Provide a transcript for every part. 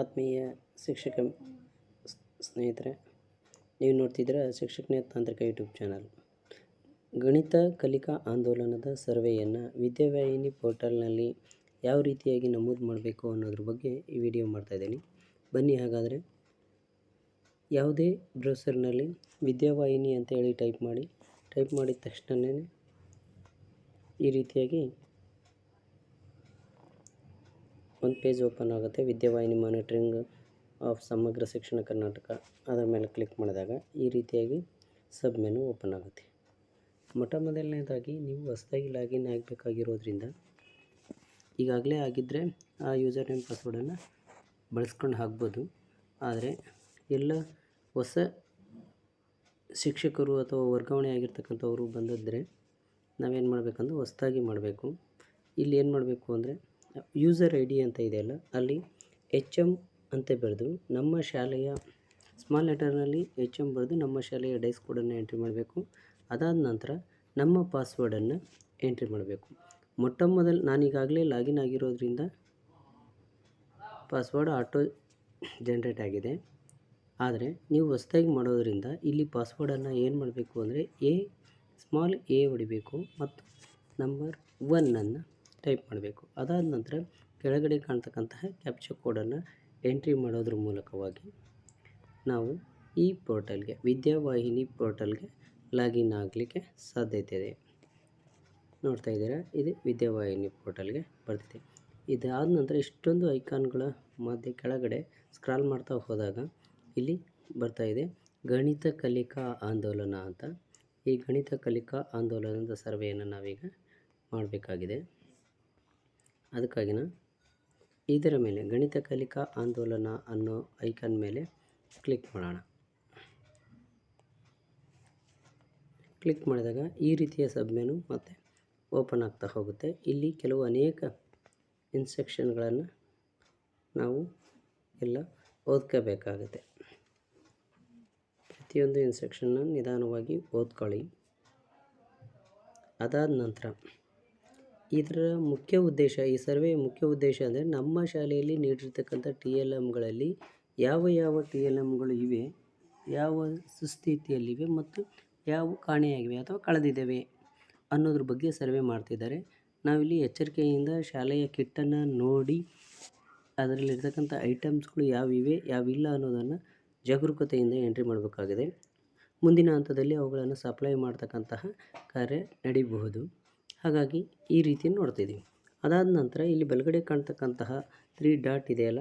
ಆತ್ಮೀಯ ಶಿಕ್ಷಕ ಸ್ನೇಹಿತರೆ, ನೀವು ನೋಡ್ತಿದ್ದೀರ ಶಿಕ್ಷಕನೇ ತಾಂತ್ರಿಕ ಯೂಟ್ಯೂಬ್ ಚಾನಲ್. ಗಣಿತ ಕಲಿಕಾ ಆಂದೋಲನದ ಸರ್ವೆಯನ್ನು ವಿದ್ಯಾವಾಹಿನಿ ಪೋರ್ಟಲ್ನಲ್ಲಿ ಯಾವ ರೀತಿಯಾಗಿ ನಮೂದು ಮಾಡಬೇಕು ಅನ್ನೋದ್ರ ಬಗ್ಗೆ ಈ ವಿಡಿಯೋ ಮಾಡ್ತಾಯಿದ್ದೀನಿ ಬನ್ನಿ ಹಾಗಾದರೆ. ಯಾವುದೇ ಬ್ರೌಸರ್ನಲ್ಲಿ ವಿದ್ಯಾವಾಹಿನಿ ಅಂತೇಳಿ ಟೈಪ್ ಮಾಡಿ, ಟೈಪ್ ಮಾಡಿದ ತಕ್ಷಣವೇ ಈ ರೀತಿಯಾಗಿ ಒಂದು ಪೇಜ್ ಓಪನ್ ಆಗುತ್ತೆ ವಿದ್ಯಾವಾಹಿನಿ ಮಾನಿಟ್ರಿಂಗ್ ಆಫ್ ಸಮಗ್ರ ಶಿಕ್ಷಣ ಕರ್ನಾಟಕ. ಅದರ ಮೇಲೆ ಕ್ಲಿಕ್ ಮಾಡಿದಾಗ ಈ ರೀತಿಯಾಗಿ ಸಬ್ ಮೆನು ಓಪನ್ ಆಗುತ್ತೆ. ಮೊಟ್ಟ ಮೊದಲನೇದಾಗಿ ನೀವು ಹೊಸದಾಗಿ ಲಾಗಿನ್ ಆಗಬೇಕಾಗಿರೋದ್ರಿಂದ ಈಗಾಗಲೇ ಆಗಿದ್ದರೆ ಆ ಯೂಸರ್ ನೇಮ್ ಪಾಸ್ವರ್ಡನ್ನು ಬಳಸ್ಕೊಂಡು ಹಾಕ್ಬೋದು. ಆದರೆ ಎಲ್ಲ ಹೊಸ ಶಿಕ್ಷಕರು ಅಥವಾ ವರ್ಗಾವಣೆ ಆಗಿರ್ತಕ್ಕಂಥವ್ರು ಬಂದಿದ್ದರೆ ನಾವೇನು ಮಾಡಬೇಕಂದ್ರೆ ಹೊಸ್ದಾಗಿ ಮಾಡಬೇಕು. ಇಲ್ಲಿ ಏನು ಮಾಡಬೇಕು ಅಂದರೆ ಯೂಸರ್ ಐ ಡಿ ಅಂತ ಇದೆಯಲ್ಲ ಅಲ್ಲಿ ಎಚ್ ಎಂ ಅಂತ ಬರೆದು ನಮ್ಮ ಶಾಲೆಯ ಸ್ಮಾಲ್ ಲೆಟರ್ನಲ್ಲಿ ಎಚ್ ಎಂ ಬರೆದು ನಮ್ಮ ಶಾಲೆಯ ಡೈಸ್ ಕೋಡನ್ನು ಎಂಟ್ರಿ ಮಾಡಬೇಕು. ಅದಾದ ನಂತರ ನಮ್ಮ ಪಾಸ್ವರ್ಡನ್ನು ಎಂಟ್ರಿ ಮಾಡಬೇಕು. ಮೊಟ್ಟ ಮೊದಲು ನಾನೀಗಾಗಲೇ ಲಾಗಿನ್ ಆಗಿರೋದ್ರಿಂದ ಪಾಸ್ವರ್ಡ್ ಆಟೋ ಜನ್ರೇಟ್ ಆಗಿದೆ. ಆದರೆ ನೀವು ಹೊಸ್ದಾಗಿ ಮಾಡೋದರಿಂದ ಇಲ್ಲಿ ಪಾಸ್ವರ್ಡನ್ನು ಏನು ಮಾಡಬೇಕು ಅಂದರೆ ಎ ಸ್ಮಾಲ್ ಎ ಹೊಡಿಬೇಕು ಮತ್ತು ನಂಬರ್ ಒನ್ನನ್ನು ಟೈಪ್ ಮಾಡಬೇಕು. ಅದಾದ ನಂತರ ಕೆಳಗಡೆ ಕಾಣ್ತಕ್ಕಂತಹ ಕ್ಯಾಪ್ಚರ್ ಕೋಡನ್ನು ಎಂಟ್ರಿ ಮಾಡೋದ್ರ ಮೂಲಕವಾಗಿ ನಾವು ಈ ಪೋರ್ಟಲ್ಗೆ, ವಿದ್ಯಾವಾಹಿನಿ ಪೋರ್ಟಲ್ಗೆ ಲಾಗಿನ್ ಆಗಲಿಕ್ಕೆ ಸಾಧ್ಯತೆ ಇದೆ. ನೋಡ್ತಾ ಇದ್ದೀರಾ? ಇದು ವಿದ್ಯಾವಾಹಿನಿ ಪೋರ್ಟಲ್ಗೆ ಬರ್ತಿದೆ ಇದಾದ ನಂತರ ಇಷ್ಟೊಂದು ಐಕಾನ್ಗಳ ಮಧ್ಯೆ ಕೆಳಗಡೆ ಸ್ಕ್ರಾಲ್ ಮಾಡ್ತಾ ಹೋದಾಗ ಇಲ್ಲಿ ಬರ್ತಾ ಇದೆ, ಗಣಿತ ಕಲಿಕಾ ಆಂದೋಲನ ಅಂತ. ಈ ಗಣಿತ ಕಲಿಕಾ ಆಂದೋಲನದ ಸರ್ವೆಯನ್ನು ನಾವೀಗ ಮಾಡಬೇಕಾಗಿದೆ. ಅದಕ್ಕಾಗಿನ ಇದರ ಮೇಲೆ ಗಣಿತ ಕಲಿಕಾ ಆಂದೋಲನ ಅನ್ನೋ ಐಕಾನ್ ಮೇಲೆ ಕ್ಲಿಕ್ ಮಾಡೋಣ. ಕ್ಲಿಕ್ ಮಾಡಿದಾಗ ಈ ರೀತಿಯ ಸಬ್ಮೆನು ಮತ್ತು ಓಪನ್ ಆಗ್ತಾ ಹೋಗುತ್ತೆ. ಇಲ್ಲಿ ಕೆಲವು ಅನೇಕ ಇನ್ಸ್ಟ್ರಕ್ಷನ್ಗಳನ್ನು ನಾವು ಎಲ್ಲ ಓದ್ಕೋಬೇಕಾಗುತ್ತೆ. ಪ್ರತಿಯೊಂದು ಇನ್ಸ್ಟ್ರಕ್ಷನ್ನ ನಿಧಾನವಾಗಿ ಓದ್ಕೊಳ್ಳಿ. ಅದಾದ ನಂತರ ಇದರ ಮುಖ್ಯ ಉದ್ದೇಶ, ಈ ಸರ್ವೇ ಮುಖ್ಯ ಉದ್ದೇಶ ಅಂದರೆ ನಮ್ಮ ಶಾಲೆಯಲ್ಲಿ ನೀಡಿರ್ತಕ್ಕಂಥ ಟಿ ಎಲ್ ಎಮ್ಗಳಲ್ಲಿ ಯಾವ ಯಾವ ಟಿ ಎಲ್ ಎಮ್ಗಳು ಇವೆ, ಯಾವ ಸುಸ್ಥಿತಿಯಲ್ಲಿವೆ ಮತ್ತು ಯಾವ ಕಾಣೆಯಾಗಿವೆ ಅಥವಾ ಕಳೆದಿದ್ದಾವೆ ಅನ್ನೋದ್ರ ಬಗ್ಗೆ ಸರ್ವೆ ಮಾಡ್ತಿದ್ದಾರೆ. ನಾವಿಲ್ಲಿ ಎಚ್ಚರಿಕೆಯಿಂದ ಶಾಲೆಯ ಕಿಟ್ಟನ್ನು ನೋಡಿ ಅದರಲ್ಲಿರ್ತಕ್ಕಂಥ ಐಟಮ್ಸ್ಗಳು ಯಾವಿವೆ, ಯಾವಿಲ್ಲ ಅನ್ನೋದನ್ನು ಜಾಗರೂಕತೆಯಿಂದ ಎಂಟ್ರಿ ಮಾಡಬೇಕಾಗಿದೆ. ಮುಂದಿನ ಹಂತದಲ್ಲಿ ಅವುಗಳನ್ನು ಸಪ್ಲೈ ಮಾಡ್ತಕ್ಕಂತಹ ಕಾರ್ಯ ನಡೀಬಹುದು. ಹಾಗಾಗಿ ಈ ರೀತಿ ನೋಡ್ತಿದ್ದೀವಿ ಅದಾದ ನಂತರ ಇಲ್ಲಿ ಬಲಗಡೆ ಕಾಣ್ತಕ್ಕಂತಹ ತ್ರೀ ಡಾಟ್ ಇದೆಯಲ್ಲ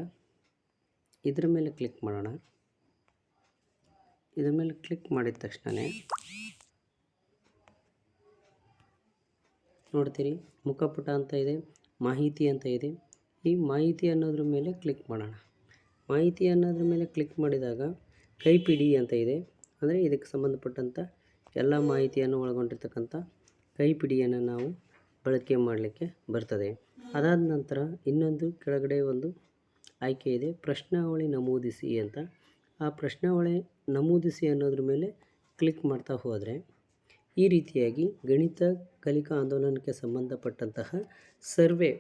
ಇದರ ಮೇಲೆ ಕ್ಲಿಕ್ ಮಾಡೋಣ. ಇದರ ಮೇಲೆ ಕ್ಲಿಕ್ ಮಾಡಿದ ತಕ್ಷಣ ನೋಡ್ತೀರಿ, ಮುಖಪುಟ ಅಂತ ಇದೆ, ಮಾಹಿತಿ ಅಂತ ಇದೆ. ಈ ಮಾಹಿತಿ ಅನ್ನೋದ್ರ ಮೇಲೆ ಕ್ಲಿಕ್ ಮಾಡೋಣ. ಮಾಹಿತಿ ಅನ್ನೋದ್ರ ಮೇಲೆ ಕ್ಲಿಕ್ ಮಾಡಿದಾಗ ಕೈಪಿಡಿ ಅಂತ ಇದೆ. ಅಂದರೆ ಇದಕ್ಕೆ ಸಂಬಂಧಪಟ್ಟಂಥ ಎಲ್ಲ ಮಾಹಿತಿಯನ್ನು ಒಳಗೊಂಡಿರ್ತಕ್ಕಂಥ ಕೈಪಿಡಿಯನ್ನು ನಾವು ಬಳಕೆ ಮಾಡಲಿಕ್ಕೆ ಬರ್ತದೆ. ಅದಾದ ನಂತರ ಇನ್ನೊಂದು ಕೆಳಗಡೆ ಒಂದು ಆಯ್ಕೆ ಇದೆ. ಪ್ರಶ್ನಾವಳಿ ನಮೂದಿಸಿ ಅಂತ. ಆ ಪ್ರಶ್ನಾವಳಿ ನಮೂದಿಸಿ ಅನ್ನೋದ್ರ ಮೇಲೆ ಕ್ಲಿಕ್ ಮಾಡ್ತಾ ಹೋದರೆ ಈ ರೀತಿಯಾಗಿ ಗಣಿತ, ಕಲಿಕಾ ಆಂದೋಲನಕ್ಕೆ ಸಂಬಂಧಪಟ್ಟಂತಹ ಸರ್ವೆ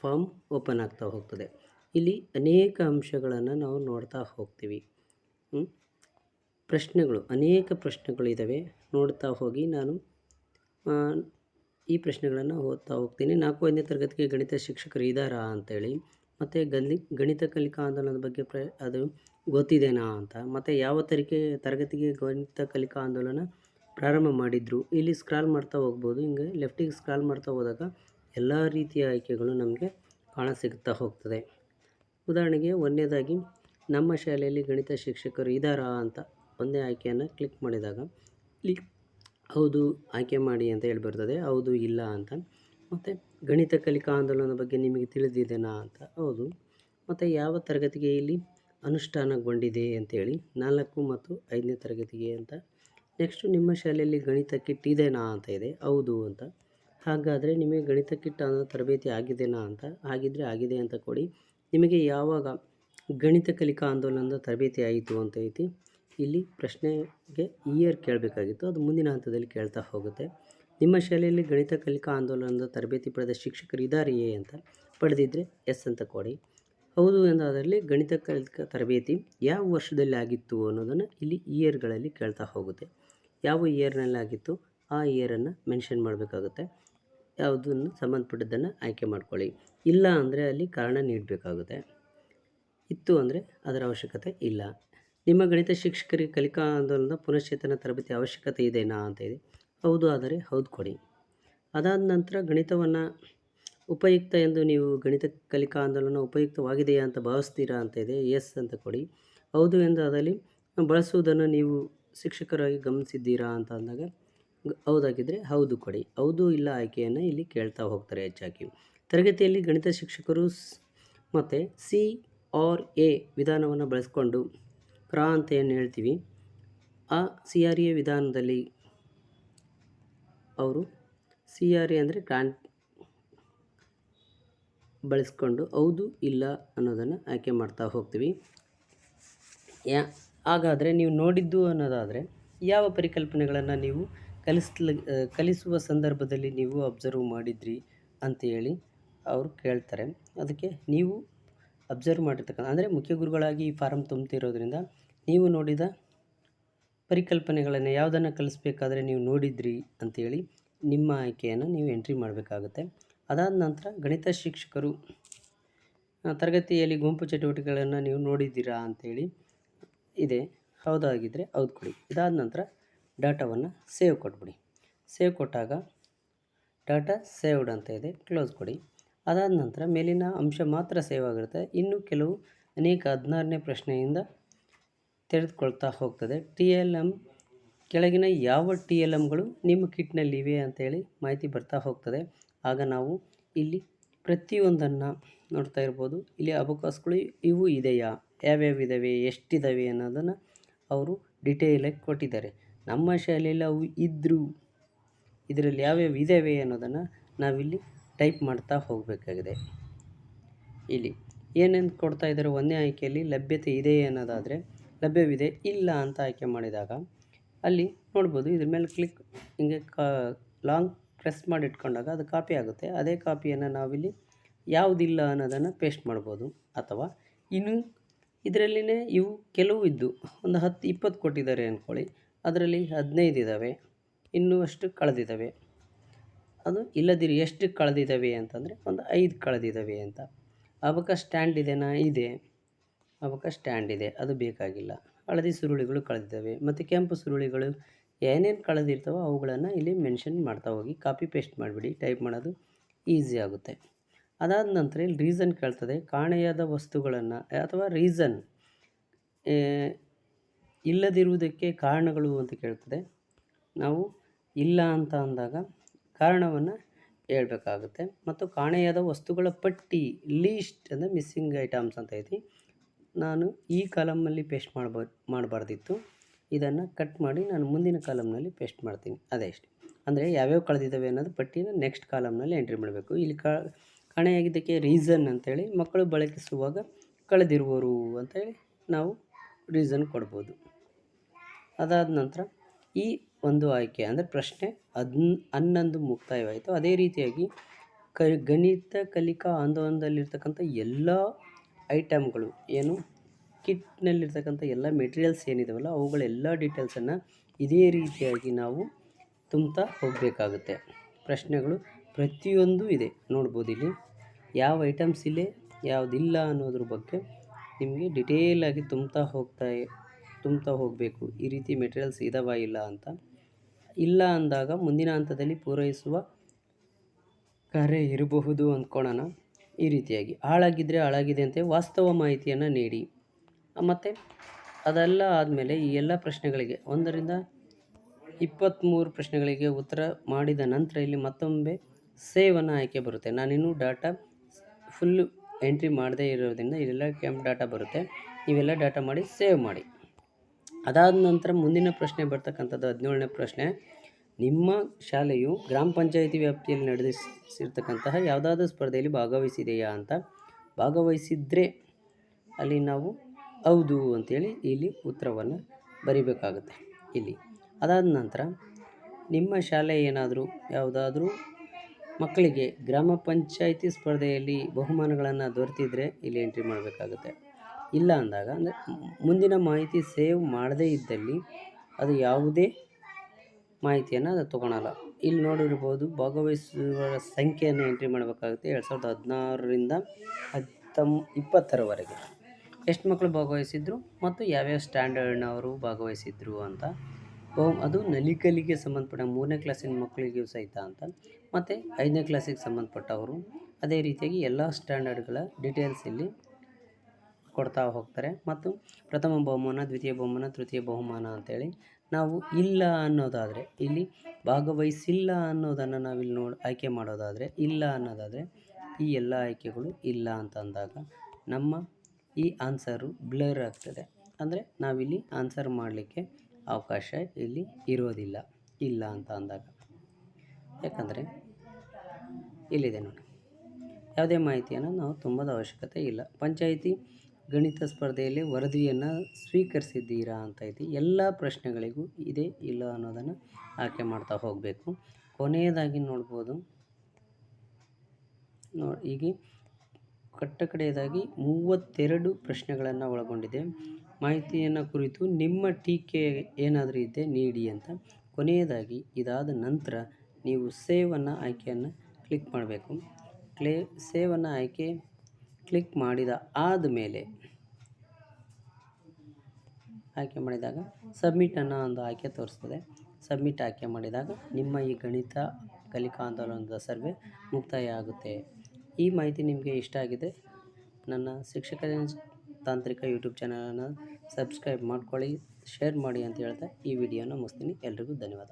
ಫಾರ್ಮ್ ಓಪನ್ ಆಗ್ತಾ ಹೋಗ್ತದೆ. ಇಲ್ಲಿ ಅನೇಕ ಅಂಶಗಳನ್ನು ನಾವು ನೋಡ್ತಾ ಹೋಗ್ತೀವಿ. ಪ್ರಶ್ನೆಗಳು, ಅನೇಕ ಪ್ರಶ್ನೆಗಳಿದ್ದಾವೆ ನೋಡ್ತಾ ಹೋಗಿ ನಾನು ಈ ಪ್ರಶ್ನೆಗಳನ್ನು ಓದ್ತಾ ಹೋಗ್ತೀನಿ. ನಾಲ್ಕು ಐದನೇ ತರಗತಿಗೆ ಗಣಿತ ಶಿಕ್ಷಕರು ಇದ್ದಾರಾ ಅಂತೇಳಿ. ಮತ್ತು ಗಲ್ಲಿ, ಗಣಿತ ಕಲಿಕಾ ಆಂದೋಲನದ ಬಗ್ಗೆ ಪ್ರ, ಅದು ಗೊತ್ತಿದೆನಾ ಅಂತ. ಮತ್ತು ಯಾವ ತರಿಕೆ, ತರಗತಿಗೆ ಗಣಿತ ಕಲಿಕಾ ಆಂದೋಲನ ಪ್ರಾರಂಭ ಮಾಡಿದ್ರು? ಇಲ್ಲಿ ಸ್ಕ್ರಾಲ್ ಮಾಡ್ತಾ ಹೋಗ್ಬೋದು. ಹಿಂಗೆ ಲೆಫ್ಟಿಗೆ ಸ್ಕ್ರಾಲ್ ಮಾಡ್ತಾ ಹೋದಾಗ ಎಲ್ಲ ರೀತಿಯ ಆಯ್ಕೆಗಳು ನಮಗೆ ಕಾಣ ಸಿಗ್ತಾ ಹೋಗ್ತದೆ. ಉದಾಹರಣೆಗೆ ಒಂದನೇದಾಗಿ ನಮ್ಮ ಶಾಲೆಯಲ್ಲಿ ಗಣಿತ ಶಿಕ್ಷಕರು ಇದ್ದಾರಾ ಅಂತ ಒಂದೇ ಆಯ್ಕೆಯನ್ನು ಕ್ಲಿಕ್ ಮಾಡಿದಾಗ ಇಲ್ಲಿ ಹೌದು, ಆಯ್ಕೆ ಮಾಡಿ ಅಂತ ಹೇಳಿ ಬರ್ತದೆ. ಹೌದು, ಇಲ್ಲ ಅಂತ. ಮತ್ತು ಗಣಿತ ಕಲಿಕಾ ಆಂದೋಲನದ ಬಗ್ಗೆ ನಿಮಗೆ ತಿಳಿದಿದೆನಾ ಅಂತ? ಹೌದು. ಮತ್ತು ಯಾವ ತರಗತಿಗೆ ಇಲ್ಲಿ ಅನುಷ್ಠಾನಗೊಂಡಿದೆ ಅಂತೇಳಿ ನಾಲ್ಕು ಮತ್ತು ಐದನೇ ತರಗತಿಗೆ ಅಂತ. ನೆಕ್ಸ್ಟು ನಿಮ್ಮ ಶಾಲೆಯಲ್ಲಿ ಗಣಿತ ಕಿಟ್ ಇದೆನಾ ಅಂತ ಇದೆ. ಹೌದು ಅಂತ. ಹಾಗಾದರೆ ನಿಮಗೆ ಗಣಿತ ಕಿಟ್ ಅನ್ನೋ ತರಬೇತಿ ಆಗಿದೆನಾ ಅಂತ? ಹಾಗಿದ್ದರೆ ಆಗಿದೆ ಅಂತ ಕೊಡಿ. ನಿಮಗೆ ಯಾವಾಗ ಗಣಿತ ಕಲಿಕಾ ಆಂದೋಲನದ ತರಬೇತಿ ಆಯಿತು ಅಂತ ಐತಿ? ಇಲ್ಲಿ ಪ್ರಶ್ನೆಗೆ ಇಯರ್ ಕೇಳಬೇಕಾಗಿತ್ತು. ಅದು ಮುಂದಿನ ಹಂತದಲ್ಲಿ ಕೇಳ್ತಾ ಹೋಗುತ್ತೆ. ನಿಮ್ಮ ಶಾಲೆಯಲ್ಲಿ ಗಣಿತ, ಕಲಿಕಾ ಆಂದೋಲನದ ತರಬೇತಿ ಪಡೆದ ಶಿಕ್ಷಕರು ಇದ್ದಾರೆಯೇ ಅಂತ ಪಡೆದಿದ್ದರೆ ಎಸ್ ಅಂತ ಕೊಡಿ. ಹೌದು ಎಂದಾದಲ್ಲಿ ಗಣಿತ, ಕಲಿಕಾ ತರಬೇತಿ ಯಾವ ವರ್ಷದಲ್ಲಿ ಆಗಿತ್ತು ಅನ್ನೋದನ್ನು ಇಲ್ಲಿ ಇಯರ್ಗಳಲ್ಲಿ ಕೇಳ್ತಾ ಹೋಗುತ್ತೆ. ಯಾವ ಇಯರ್ನಲ್ಲಿ ಆಗಿತ್ತು? ಆ ಇಯರನ್ನು ಮೆನ್ಷನ್ ಮಾಡಬೇಕಾಗುತ್ತೆ. ಯಾವುದನ್ನು ಸಂಬಂಧಪಟ್ಟದ್ದನ್ನು ಆಯ್ಕೆ ಮಾಡ್ಕೊಳ್ಳಿ. ಇಲ್ಲ ಅಂದರೆ ಅಲ್ಲಿ ಕಾರಣ ನೀಡಬೇಕಾಗುತ್ತೆ. ಇತ್ತು ಅಂದರೆ ಅದರ ಅವಶ್ಯಕತೆ ಇಲ್ಲ. ನಿಮ್ಮ ಗಣಿತ ಶಿಕ್ಷಕರಿಗೆ ಕಲಿಕಾ ಆಂದೋಲನದ ಪುನಶ್ಚೇತನ ತರಬೇತಿ ಅವಶ್ಯಕತೆ ಇದೆಯಾ ಅಂತ ಇದೆ ಹೌದು, ಆದರೆ ಹೌದು ಕೊಡಿ. ಅದಾದ ನಂತರ ಗಣಿತವನ್ನು ಉಪಯುಕ್ತ ಎಂದು ನೀವು ಗಣಿತ ಕಲಿಕಾ ಆಂದೋಲನ ಉಪಯುಕ್ತವಾಗಿದೆಯಾ ಅಂತ ಭಾವಿಸ್ತೀರಾ ಅಂತ ಇದೆ ಎಸ್ ಅಂತ ಕೊಡಿ. ಹೌದು ಎಂದು ಅದರಲ್ಲಿ ಬಳಸುವುದನ್ನು ನೀವು ಶಿಕ್ಷಕರಾಗಿ ಗಮನಿಸಿದ್ದೀರಾ ಅಂತ ಅಂದಾಗ ಹೌದಾಗಿದ್ದರೆ ಹೌದು ಕೊಡಿ. ಹೌದು ಇಲ್ಲ ಆಯ್ಕೆಯನ್ನು ಇಲ್ಲಿ ಕೇಳ್ತಾ ಹೋಗ್ತಾರೆ ಹೆಚ್ಚಾಗಿ. ತರಗತಿಯಲ್ಲಿ ಗಣಿತ ಶಿಕ್ಷಕರು ಮತ್ತು ಸಿ ಆರ್ ಎ ವಿಧಾನವನ್ನು ಬಳಸ್ಕೊಂಡು ಕ್ರಾ ಅಂತ ಏನು ಹೇಳ್ತೀವಿ. ಆ ಸಿ ಆರ್ ಎ ವಿಧಾನದಲ್ಲಿ ಅವರು ಸಿ ಆರ್ ಎ ಅಂದರೆ ಗ್ರಾಂಟ್ ಬಳಸ್ಕೊಂಡು ಹೌದು, ಇಲ್ಲ ಅನ್ನೋದನ್ನು ಆಯ್ಕೆ ಮಾಡ್ತಾ ಹೋಗ್ತೀವಿ. ಯಾ, ಹಾಗಾದರೆ ನೀವು ನೋಡಿದ್ದು ಅನ್ನೋದಾದರೆ ಯಾವ ಪರಿಕಲ್ಪನೆಗಳನ್ನು ನೀವು ಕಲಿಸ್ಲ, ಕಲಿಸುವ ಸಂದರ್ಭದಲ್ಲಿ ನೀವು ಅಬ್ಸರ್ವ್ ಮಾಡಿದ್ರಿ ಅಂತೇಳಿ ಅವರು ಕೇಳ್ತಾರೆ. ಅದಕ್ಕೆ ನೀವು ಅಬ್ಸರ್ವ್ ಮಾಡಿರ್ತಕ್ಕಂಥ, ಅಂದರೆ ಮುಖ್ಯ ಗುರುಗಳಾಗಿ ಈ ಫಾರಂ ತುಂಬ್ತಿರೋದ್ರಿಂದ ನೀವು ನೋಡಿದ ಪರಿಕಲ್ಪನೆಗಳನ್ನು ಯಾವುದನ್ನು ಕಲಿಸ್ಬೇಕಾದ್ರೆ ನೀವು ನೋಡಿದ್ರಿ ಅಂಥೇಳಿ ನಿಮ್ಮ ಆಯ್ಕೆಯನ್ನು ನೀವು ಎಂಟ್ರಿ ಮಾಡಬೇಕಾಗುತ್ತೆ. ಅದಾದ ನಂತರ ಗಣಿತ ಶಿಕ್ಷಕರು ತರಗತಿಯಲ್ಲಿ ಗುಂಪು ಚಟುವಟಿಕೆಗಳನ್ನು ನೀವು ನೋಡಿದ್ದೀರಾ ಅಂಥೇಳಿ ಇದೆ. ಹೌದಾಗಿದ್ದರೆ ಹೌದು ಕೊಡಿ. ಇದಾದ ನಂತರ ಡಾಟಾವನ್ನು ಸೇವ್ ಕೊಟ್ಬಿಡಿ. ಸೇವ್ ಕೊಟ್ಟಾಗ ಡಾಟಾ ಸೇವ್ಡ್ ಅಂತ ಇದೆ. ಕ್ಲೋಸ್ ಕೊಡಿ. ಅದಾದ ನಂತರ ಮೇಲಿನ ಅಂಶ ಮಾತ್ರ ಸೇವ್ ಆಗಿರುತ್ತೆ. ಇನ್ನು ಕೆಲವು ಅನೇಕ ಹದಿನಾರನೇ ಪ್ರಶ್ನೆಯಿಂದ ತೆರೆದುಕೊಳ್ತಾ ಹೋಗ್ತದೆ. ಟಿ ಎಲ್ ಎಂ ಕೆಳಗಿನ ಯಾವ ಟಿ ಎಲ್ ಎಮ್ಗಳು ನಿಮ್ಮ ಕಿಟ್ನಲ್ಲಿ ಇವೆ ಅಂತೇಳಿ ಮಾಹಿತಿ ಬರ್ತಾ ಹೋಗ್ತದೆ. ಆಗ ನಾವು ಇಲ್ಲಿ ಪ್ರತಿಯೊಂದನ್ನು ನೋಡ್ತಾ ಇರ್ಬೋದು. ಇಲ್ಲಿ ಅವಕಾಶಗಳು ಇವು ಇದೆಯಾ? ಯಾವ್ಯಾವ ಇದ್ದಾವೆ ಎಷ್ಟಿದ್ದಾವೆ ಅನ್ನೋದನ್ನು ಅವರು ಡಿಟೇಲಾಗಿ ಕೊಟ್ಟಿದ್ದಾರೆ. ನಮ್ಮ ಶಾಲೆಯಲ್ಲಿ ಅವು ಇದ್ದರೂ ಇದರಲ್ಲಿ ಯಾವ್ಯಾವ ಇದ್ದಾವೆ ಅನ್ನೋದನ್ನು ನಾವಿಲ್ಲಿ ಟೈಪ್ ಮಾಡ್ತಾ ಹೋಗಬೇಕಾಗಿದೆ. ಇಲ್ಲಿ ಏನೇನು ಕೊಡ್ತಾ ಇದ್ದಾರೆ? ಒಂದೇ ಆಯ್ಕೆಯಲ್ಲಿ ಲಭ್ಯತೆ ಇದೆ ಅನ್ನೋದಾದರೆ ಲಭ್ಯವಿದೆ, ಇಲ್ಲ ಅಂತ ಆಯ್ಕೆ ಮಾಡಿದಾಗ ಅಲ್ಲಿ ನೋಡ್ಬೋದು, ಇದ್ರ ಮೇಲೆ ಕ್ಲಿಕ್ ಹಿಂಗೆ ಕಾ ಲಾಂಗ್ ಪ್ರೆಸ್ ಮಾಡಿ ಇಟ್ಕೊಂಡಾಗ ಅದು ಕಾಪಿ ಆಗುತ್ತೆ. ಅದೇ ಕಾಪಿಯನ್ನು ನಾವಿಲ್ಲಿ ಯಾವುದಿಲ್ಲ ಅನ್ನೋದನ್ನು ಪೇಸ್ಟ್ ಮಾಡ್ಬೋದು. ಅಥವಾ ಇನ್ನು ಇದರಲ್ಲಿನೇ ಇವು ಕೆಲವು ಇದ್ದು, ಒಂದು ಹತ್ತು ಇಪ್ಪತ್ತು ಕೊಟ್ಟಿದ್ದಾರೆ ಅಂದ್ಕೊಳ್ಳಿ ಅದರಲ್ಲಿ ಹದಿನೈದು ಇದ್ದಾವೆ. ಇನ್ನೂ ಅಷ್ಟು ಕಳೆದಿದ್ದಾವೆ. ಅದು ಇಲ್ಲದಿರಿ ಎಷ್ಟು ಕಳೆದಿದ್ದಾವೆ ಅಂತಂದರೆ ಒಂದು ಐದು ಕಳೆದಿದ್ದಾವೆ ಅಂತ. ಅವಕ ಸ್ಟ್ಯಾಂಡ್ ಇದೆನಾ? ಇದೆ. ಅವಕ ಸ್ಟ್ಯಾಂಡ್ ಇದೆ. ಅದು ಬೇಕಾಗಿಲ್ಲ. ಹಳದಿ ಸುರುಳಿಗಳು ಕಳೆದಿದ್ದಾವೆ. ಮತ್ತು ಕೆಂಪು ಸುರುಳಿಗಳು ಏನೇನು ಕಳೆದಿರ್ತಾವೋ ಅವುಗಳನ್ನು ಇಲ್ಲಿ ಮೆನ್ಷನ್ ಮಾಡ್ತಾ ಹೋಗಿ ಕಾಪಿ ಪೇಸ್ಟ್ ಮಾಡಿಬಿಡಿ ಟೈಪ್ ಮಾಡೋದು ಈಸಿ ಆಗುತ್ತೆ. ಅದಾದ ನಂತರ ಇಲ್ಲಿ ರೀಸನ್ ಕೇಳ್ತದೆ. ಕಾಣೆಯಾದ ವಸ್ತುಗಳನ್ನು ಅಥವಾ ರೀಸನ್ ಇಲ್ಲದಿರುವುದಕ್ಕೆ ಕಾರಣಗಳು ಅಂತ ಕೇಳ್ತದೆ. ನಾವು ಇಲ್ಲ ಅಂತ ಅಂದಾಗ ಕಾರಣವನ್ನು ಹೇಳ್ಬೇಕಾಗುತ್ತೆ. ಮತ್ತು ಕಾಣೆಯಾದ ವಸ್ತುಗಳ ಪಟ್ಟಿ ಲೀಸ್ಟ್ ಅಂದರೆ ಮಿಸ್ಸಿಂಗ್ ಐಟಮ್ಸ್ ಅಂತ ಐತಿ. ನಾನು ಈ ಕಾಲಮ್ನಲ್ಲಿ ಪೇಸ್ಟ್ ಮಾಡ್ಬೋ, ಮಾಡಬಾರ್ದಿತ್ತು. ಇದನ್ನು ಕಟ್ ಮಾಡಿ ನಾನು ಮುಂದಿನ ಕಾಲಮ್ನಲ್ಲಿ ಪೇಸ್ಟ್ ಮಾಡ್ತೀನಿ. ಅದೇ ಅಷ್ಟೇ. ಅಂದರೆ ಯಾವ್ಯಾವ ಕಳೆದಿದ್ದಾವೆ ಅನ್ನೋದು ಪಟ್ಟಿನ ನೆಕ್ಸ್ಟ್ ಕಾಲಮ್ನಲ್ಲಿ ಎಂಟ್ರಿ ಮಾಡಬೇಕು. ಇಲ್ಲಿ ಕ, ಕಾಣೆಯಾಗಿದ್ದಕ್ಕೆ ರೀಸನ್ ಅಂತೇಳಿ ಮಕ್ಕಳು ಬಳಕಿಸುವಾಗ ಕಳೆದಿರುವರು ಅಂತೇಳಿ ನಾವು ರೀಸನ್ ಕೊಡ್ಬೋದು. ಅದಾದ ನಂತರ ಈ ಒಂದು ಆಯ್ಕೆ ಅಂದರೆ ಪ್ರಶ್ನೆ ಹದ್ನ ಹನ್ನೊಂದು ಮುಕ್ತಾಯವಾಯಿತು. ಅದೇ ರೀತಿಯಾಗಿ ಕ ಗಣಿತ, ಕಲಿಕಾ ಆಂದೋಲನದಲ್ಲಿರ್ತಕ್ಕಂಥ ಎಲ್ಲ ಐಟಮ್ಗಳು ಏನು, ಕಿಟ್ನಲ್ಲಿರ್ತಕ್ಕಂಥ ಎಲ್ಲ ಮೆಟೀರಿಯಲ್ಸ್ ಏನಿದಾವಲ್ಲ ಅವುಗಳೆಲ್ಲ ಡೀಟೇಲ್ಸನ್ನು ಇದೇ ರೀತಿಯಾಗಿ ನಾವು ತುಂಬ್ತಾ ಹೋಗಬೇಕಾಗುತ್ತೆ. ಪ್ರಶ್ನೆಗಳು ಪ್ರತಿಯೊಂದು ಇದೆ. ನೋಡ್ಬೋದು ಇಲ್ಲಿ ಯಾವ ಐಟಮ್ಸ್ ಇಲ್ಲಿ, ಯಾವುದಿಲ್ಲ ಅನ್ನೋದ್ರ ಬಗ್ಗೆ ನಿಮಗೆ ಡಿಟೇಲಾಗಿ ತುಂಬ್ತಾ ಹೋಗ್ತಾ ತುಂಬ್ತಾ ಹೋಗಬೇಕು. ಈ ರೀತಿ ಮೆಟೀರಿಯಲ್ಸ್ ಇದಾವ ಇಲ್ಲ ಅಂತ. ಇಲ್ಲ ಅಂದಾಗ ಮುಂದಿನ ಹಂತದಲ್ಲಿ ಪೂರೈಸುವ ಕಾರ್ಯ ಇರಬಹುದು ಅಂದ್ಕೊಳ್ಳೋಣ ಈ ರೀತಿಯಾಗಿ. ಹಾಳಾಗಿದ್ದರೆ ಹಾಳಾಗಿದೆ ಅಂತ. ವಾಸ್ತವ ಮಾಹಿತಿಯನ್ನು ನೀಡಿ. ಮತ್ತು ಅದೆಲ್ಲ ಆದಮೇಲೆ ಈ ಎಲ್ಲ ಪ್ರಶ್ನೆಗಳಿಗೆ ಒಂದರಿಂದ ಇಪ್ಪತ್ತ್ಮೂರು ಪ್ರಶ್ನೆಗಳಿಗೆ ಉತ್ತರ ಮಾಡಿದ ನಂತರ ಇಲ್ಲಿ ಮತ್ತೊಮ್ಮೆ ಸೇವನ್ನು ಆಯ್ಕೆ ಬರುತ್ತೆ. ನಾನಿನ್ನೂ ಡಾಟಾ ಫುಲ್ಲು ಎಂಟ್ರಿ ಮಾಡದೇ ಇರೋದ್ರಿಂದ ಇಲ್ಲೆಲ್ಲ ಕ್ಯಾಂಪ್ ಡಾಟಾ ಬರುತ್ತೆ. ನೀವೆಲ್ಲ ಡಾಟಾ ಮಾಡಿ ಸೇವ್ ಮಾಡಿ. ಅದಾದ ನಂತರ ಮುಂದಿನ ಪ್ರಶ್ನೆ ಬರ್ತಕ್ಕಂಥದ್ದು ಹದಿನೇಳನೇ ಪ್ರಶ್ನೆ. ನಿಮ್ಮ ಶಾಲೆಯು ಗ್ರಾಮ ಪಂಚಾಯಿತಿ ವ್ಯಾಪ್ತಿಯಲ್ಲಿ ನಡೆಸಿರ್ತಕ್ಕಂತಹ ಯಾವುದಾದ್ರೂ ಸ್ಪರ್ಧೆಯಲ್ಲಿ ಭಾಗವಹಿಸಿದೆಯಾ ಅಂತ ಭಾಗವಹಿಸಿದರೆ ಅಲ್ಲಿ ನಾವು ಹೌದು ಅಂತೇಳಿ ಇಲ್ಲಿ ಉತ್ತರವನ್ನು ಬರಿಬೇಕಾಗುತ್ತೆ ಇಲ್ಲಿ. ಅದಾದ ನಂತರ ನಿಮ್ಮ ಶಾಲೆ ಏನಾದರೂ ಯಾವುದಾದ್ರೂ ಮಕ್ಕಳಿಗೆ ಗ್ರಾಮ ಪಂಚಾಯಿತಿ ಸ್ಪರ್ಧೆಯಲ್ಲಿ ಬಹುಮಾನಗಳನ್ನು ದೊರೆತಿದ್ರೆ ಇಲ್ಲಿ ಎಂಟ್ರಿ ಮಾಡಬೇಕಾಗುತ್ತೆ. ಇಲ್ಲ ಅಂದಾಗ, ಅಂದರೆ ಮುಂದಿನ ಮಾಹಿತಿ ಸೇವ್ ಮಾಡದೇ ಇದ್ದಲ್ಲಿ ಅದು ಯಾವುದೇ ಮಾಹಿತಿಯನ್ನು ಅದು ತೊಗೊಳಲ್ಲ. ಇಲ್ಲಿ ನೋಡಿರ್ಬೋದು, ಭಾಗವಹಿಸುವವರ ಸಂಖ್ಯೆಯನ್ನು ಎಂಟ್ರಿ ಮಾಡಬೇಕಾಗುತ್ತೆ ಎರಡು ಸಾವಿರದ ಹದಿನಾರರಿಂದ ಹತ್ತೊಂ ಇಪ್ಪತ್ತರವರೆಗೆ. ಎಷ್ಟು ಮಕ್ಕಳು ಭಾಗವಹಿಸಿದ್ರು ಮತ್ತು ಯಾವ್ಯಾವ ಸ್ಟ್ಯಾಂಡರ್ಡ್ನವರು ಭಾಗವಹಿಸಿದ್ರು ಅಂತ. ಅದು ನಲಿಕಲಿಗೆ ಸಂಬಂಧಪಟ್ಟ ಮೂರನೇ ಕ್ಲಾಸಿನ ಮಕ್ಕಳಿಗೂ ಸಹಿತ ಅಂತ. ಮತ್ತು ಐದನೇ ಕ್ಲಾಸಿಗೆ ಸಂಬಂಧಪಟ್ಟವರು. ಅದೇ ರೀತಿಯಾಗಿ ಎಲ್ಲ ಸ್ಟ್ಯಾಂಡರ್ಡ್ಗಳ ಡೀಟೇಲ್ಸ್ ಇಲ್ಲಿ ಕೊಡ್ತಾ ಹೋಗ್ತಾರೆ. ಮತ್ತು ಪ್ರಥಮ ಬಹುಮಾನ, ದ್ವಿತೀಯ ಬಹುಮಾನ, ತೃತೀಯ ಬಹುಮಾನ ಅಂತೇಳಿ ನಾವು ಇಲ್ಲ ಅನ್ನೋದಾದರೆ, ಇಲ್ಲಿ ಭಾಗವಹಿಸಿಲ್ಲ ಅನ್ನೋದನ್ನು ನಾವಿಲ್ಲಿ ನೋಡಿ, ಆಯ್ಕೆ ಮಾಡೋದಾದರೆ, ಇಲ್ಲ ಅನ್ನೋದಾದರೆ ಈ ಎಲ್ಲ ಆಯ್ಕೆಗಳು ಇಲ್ಲ ಅಂತ ಅಂದಾಗ ನಮ್ಮ ಈ ಆನ್ಸರು ಬ್ಲರ್ ಆಗ್ತದೆ. ಅಂದರೆ ನಾವಿಲ್ಲಿ ಆನ್ಸರ್ ಮಾಡಲಿಕ್ಕೆ ಅವಕಾಶ ಇಲ್ಲಿ ಇರೋದಿಲ್ಲ, ಇಲ್ಲ ಅಂತ ಅಂದಾಗ. ಯಾಕಂದರೆ ಇಲ್ಲಿದೆ ನೋಡಿ. ಯಾವುದೇ ಮಾಹಿತಿಯನ್ನು ನಾವು ತುಂಬದ ಅವಶ್ಯಕತೆ ಇಲ್ಲ. ಪಂಚಾಯಿತಿ ಗಣಿತ ಸ್ಪರ್ಧೆಯಲ್ಲಿ ವರದಿಯನ್ನು ಸ್ವೀಕರಿಸಿದ್ದೀರಾ ಅಂತ ಐತಿ. ಎಲ್ಲ ಪ್ರಶ್ನೆಗಳಿಗೂ ಇದೆ, ಇಲ್ಲ ಅನ್ನೋದನ್ನು ಆಯ್ಕೆ ಮಾಡ್ತಾ ಹೋಗಬೇಕು. ಕೊನೆಯದಾಗಿ ನೋಡ್ಬೋದು. ನೋಡಿ ಈಗ ಕಟ್ಟ ಕಡೆಯದಾಗಿ ಮೂವತ್ತೆರಡು ಪ್ರಶ್ನೆಗಳನ್ನು ಒಳಗೊಂಡಿದೆ. ಮಾಹಿತಿಯನ್ನು ಕುರಿತು ನಿಮ್ಮ ಟೀಕೆ ಏನಾದರೂ ಇದ್ದರೆ ನೀಡಿ ಅಂತ. ಕೊನೆಯದಾಗಿ ಇದಾದ ನಂತರ ನೀವು ಸೇವನ್ನು ಆಯ್ಕೆಯನ್ನು ಕ್ಲಿಕ್ ಮಾಡಬೇಕು. ಕ್ಲೇ, ಸೇವನ್ನು ಆಯ್ಕೆ ಕ್ಲಿಕ್ ಮಾಡಿದ ಆದಮೇಲೆ ಆಯ್ಕೆ ಮಾಡಿದಾಗ ಸಬ್ಮಿಟ್ ಅನ್ನೋ ಒಂದು ಆಯ್ಕೆ ತೋರಿಸ್ತದೆ. ಸಬ್ಮಿಟ್ ಆಯ್ಕೆ ಮಾಡಿದಾಗ ನಿಮ್ಮ ಈ ಗಣಿತ ಕಲಿಕಾ ಆಂದೋಲನದ ಸರ್ವೆ ಮುಕ್ತಾಯ ಆಗುತ್ತೆ. ಈ ಮಾಹಿತಿ ನಿಮಗೆ ಇಷ್ಟ ಆಗಿದೆ, ನನ್ನ ಶಿಕ್ಷಕರ ತಾಂತ್ರಿಕ ಯೂಟ್ಯೂಬ್ ಚಾನಲನ್ನು ಸಬ್ಸ್ಕ್ರೈಬ್ ಮಾಡ್ಕೊಳ್ಳಿ ಶೇರ್ ಮಾಡಿ ಅಂತ ಹೇಳ್ತಾ ಈ ವಿಡಿಯೋನ ಮುಗಿಸ್ತೀನಿ. ಎಲ್ರಿಗೂ ಧನ್ಯವಾದ.